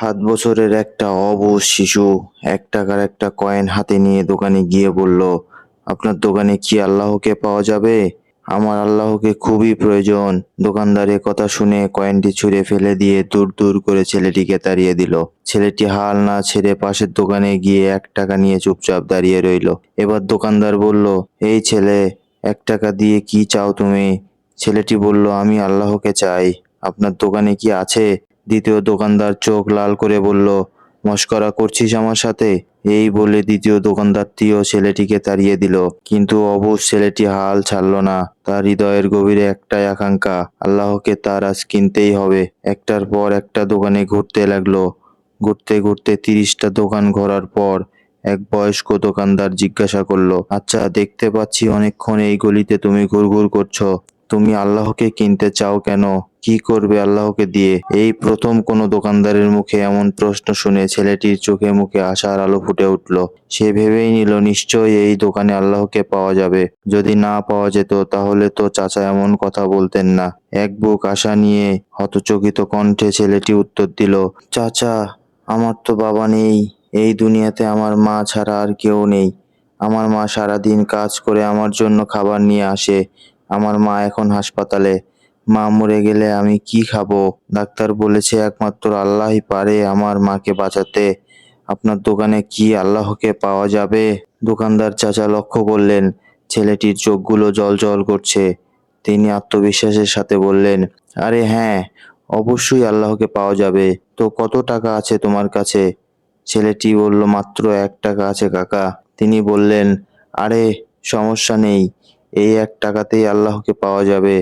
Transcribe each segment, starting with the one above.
সাত বছরের একটা অবুঝ শিশু, এক টাকার একটা কয়েন হাতে নিয়ে দোকানে গিয়ে বলল, আপনার দোকানে কি আল্লাহকে পাওয়া যাবে? আমার আল্লাহকে খুবই প্রয়োজন। দোকানদারের কথা শুনে কয়েনটি ছুঁড়ে ফেলে দিয়ে দূর দূর করে ছেলেটিকে তাড়িয়ে দিল। ছেলেটি হাল না ছেড়ে পাশের দোকানে গিয়ে এক টাকা নিয়ে চুপচাপ দাঁড়িয়ে রইল। এবার দোকানদার বলল, এই ছেলে, এক টাকা দিয়ে কি চাও তুমি? ছেলেটি বলল, আমি আল্লাহকে চাই। আপনার দোকানে কি আছে? দ্বিতীয় দোকানদার চোখ লাল করে বলল, মস্করা করছিস আমার সাথে? এই বলে দ্বিতীয় দোকানদারটিও ছেলেটিকে তাড়িয়ে দিল। কিন্তু অবুঝ ছেলেটি হাল ছাড়ল না। তার হৃদয়ের গভীরে একটাই আকাঙ্ক্ষা, আল্লাহকে তার আজ কিনতেই হবে। একটার পর একটা দোকানে ঘুরতে লাগল। ঘুরতে ঘুরতে তিরিশটা দোকান ঘোরার পর এক বয়স্ক দোকানদার জিজ্ঞাসা করল আচ্ছা দেখতে পাচ্ছি অনেকক্ষণ এই গলিতে তুমি ঘুরঘুর করছ। তুমি আল্লাহকে কিনতে চাও কেন? কি করবে আল্লাহকে দিয়ে? এই প্রথম কোনো দোকানদারের মুখে এমন প্রশ্ন শুনে ছেলেটির চোখে মুখে আশার আলো ফুটে উঠল। সে ভেবেই নিল, নিশ্চয়ই এই দোকানে আল্লাহকে পাওয়া যাবে। যদি না পাওয়া যেত, তাহলে তো চাচা এমন কথা বলতেন না। এক বুক আশা নিয়ে হতচকিত কণ্ঠে ছেলেটি উত্তর দিল, চাচা, আমার তো বাবা নেই। এই দুনিয়াতে আমার মা ছাড়া আর কেউ নেই। আমার মা সারাদিন কাজ করে আমার জন্য খাবার নিয়ে আসে। আমার মা এখন হাসপাতালে। মা মরে গেলে আমি কি খাব? ডাক্তার বলেছে, একমাত্র আল্লাহই পারে আমার মাকে বাঁচাতে। আপনার দোকানে কি আল্লাহকে পাওয়া যাবে? দোকানদার চাচা লক্ষ্য করলেন, ছেলেটির চোখগুলো জল জল করছে। তিনি আত্মবিশ্বাসের সাথে বললেন, আরে হ্যাঁ অবশ্যই আল্লাহকে পাওয়া যাবে। তো কত টাকা আছে তোমার কাছে? ছেলেটি বলল, মাত্র এক টাকা আছে কাকা। তিনি বললেন, আরে, সমস্যা নেই। এই এক টাকাতেই আল্লাহকে পাওয়া যাবে।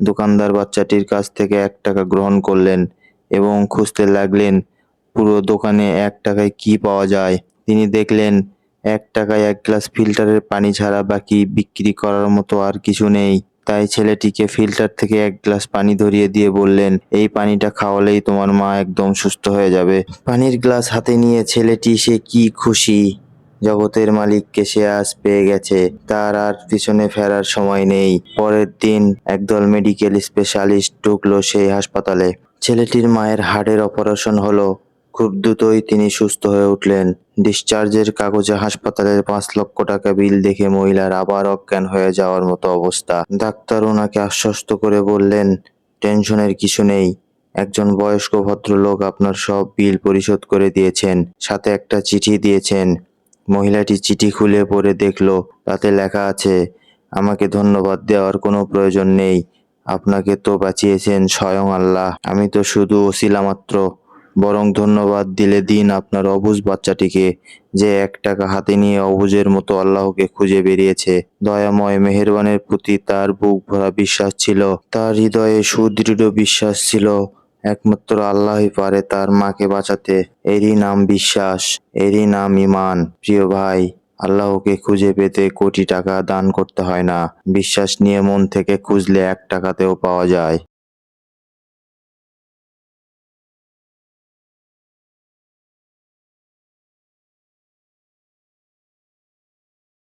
দোকানদার বাচ্চাটির কাছ থেকে এক টাকা গ্রহণ করলেন এবং খুঁজতে লাগলেন, পুরো দোকানে এক টাকায় কি পাওয়া যায়? তিনি দেখলেন, এক টাকায় এক গ্লাস ফিল্টারের পানি ছাড়া বাকি বিক্রি করার মতো আর কিছু নেই। তাই ছেলেটিকে ফিল্টার থেকে এক গ্লাস পানি ধরিয়ে দিয়ে বললেন, এই পানিটা খাওয়ালেই তোমার মা একদম সুস্থ হয়ে যাবে। পানির গ্লাস হাতে নিয়ে ছেলেটি সে কি খুশি জগতের মালিককে সে আজ পেয়ে গেছে। তার আর পিছনে ফেরার সময় নেই। পরের দিন একদল মেডিকেল স্পেশালিস্ট ঢুকলো সেই হাসপাতালে। ছেলেটির মায়ের হার্টের অপারেশন হলো। খুব দ্রুতই তিনি সুস্থ হয়ে উঠলেন। ডিসচার্জের কাগজে হাসপাতালের পাঁচ লক্ষ টাকা বিল দেখে মহিলার আবার অজ্ঞান হয়ে যাওয়ার মতো অবস্থা। ডাক্তার ওনাকে আশ্বস্ত করে বললেন, টেনশনের কিছু নেই। একজন বয়স্ক ভদ্রলোক আপনার সব বিল পরিশোধ করে দিয়েছেন। সাথে একটা চিঠি দিয়েছেন। মহিলাটি চিঠি খুলে পড়ে দেখল, তাতে লেখা আছে, আমাকে ধন্যবাদ দেওয়ার কোনো প্রয়োজন নেই। আপনাকে তো বাঁচিয়েছেন স্বয়ং আল্লাহ। আমি তো শুধু ওসিলা মাত্র। বরং ধন্যবাদ দিলে দিন আপনার অবুঝ বাচ্চাটিকে, যে এক টাকা হাতে নিয়ে অবুজের মতো আল্লাহকে খুঁজে বেরিয়েছে। দয়াময় মেহেরবানের প্রতি তার বুক ভরা বিশ্বাস ছিল, তার হৃদয়ে সুদৃঢ় বিশ্বাস ছিল। একমাত্র আল্লাহই পারে তার মাকে বাঁচাতে। এরই নাম বিশ্বাস, এরই নাম ইমান প্রিয় ভাই, আল্লাহকে খুঁজে পেতে কোটি টাকা দান করতে হয় না। বিশ্বাস নিয়ে মন থেকে খুঁজলে এক টাকাতেও পাওয়া যায়।